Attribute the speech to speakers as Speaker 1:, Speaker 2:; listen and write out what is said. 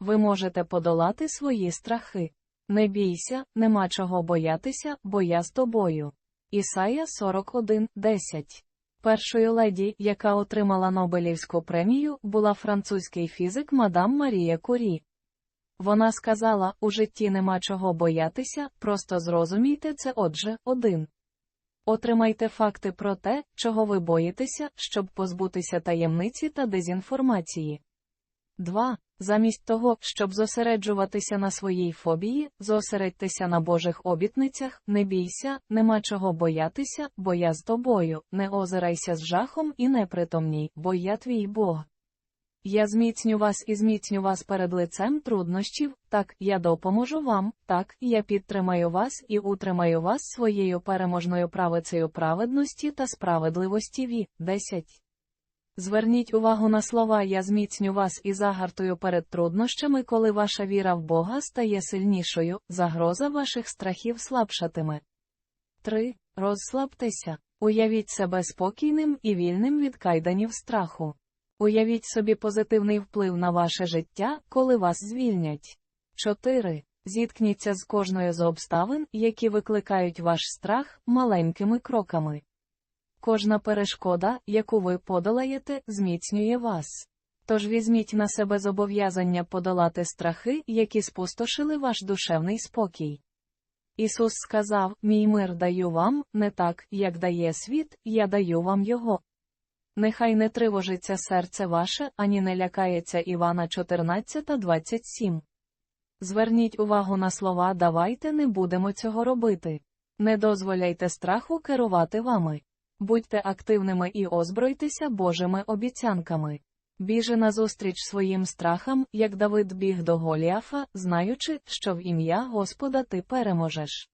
Speaker 1: Ви можете подолати свої страхи. Не бійся, нема чого боятися, бо я з тобою. Ісая 41.10 Першою леді, яка отримала Нобелівську премію, була французький фізик мадам Марія Курі. Вона сказала, у житті нема чого боятися, просто зрозумійте це отже, один. Отримайте факти про те, чого ви боїтеся, щоб позбутися таємниці та дезінформації. 2. Замість того, щоб зосереджуватися на своїй фобії, зосередьтеся на Божих обітницях, не бійся, нема чого боятися, бо я з тобою, не озирайся з жахом і не притомній, бо я твій Бог. Я зміцню вас і зміцню вас перед лицем труднощів, так, я допоможу вам, так, я підтримаю вас і утримаю вас своєю переможною правицею праведності та справедливості Ві. 10. Зверніть увагу на слова Я зміцню вас і загартую перед труднощами, коли ваша віра в Бога стає сильнішою, загроза ваших страхів слабшатиме. 3. Розслабтеся. Уявіть себе спокійним і вільним від кайданів страху. Уявіть собі позитивний вплив на ваше життя, коли вас звільнять. 4. Зіткніться з кожною з обставин, які викликають ваш страх, маленькими кроками. Кожна перешкода, яку ви подолаєте, зміцнює вас. Тож візьміть на себе зобов'язання подолати страхи, які спустошили ваш душевний спокій. Ісус сказав: Мій мир даю вам, не так, як дає світ, я даю вам його. Нехай не тривожиться серце ваше, ані не лякається Івана 14.27. Зверніть увагу на слова давайте не будемо цього робити. Не дозволяйте страху керувати вами. Будьте активними і озбройтеся Божими обіцянками. Біжи назустріч своїм страхам, як Давид біг до Голіафа, знаючи, що в ім'я Господа ти переможеш.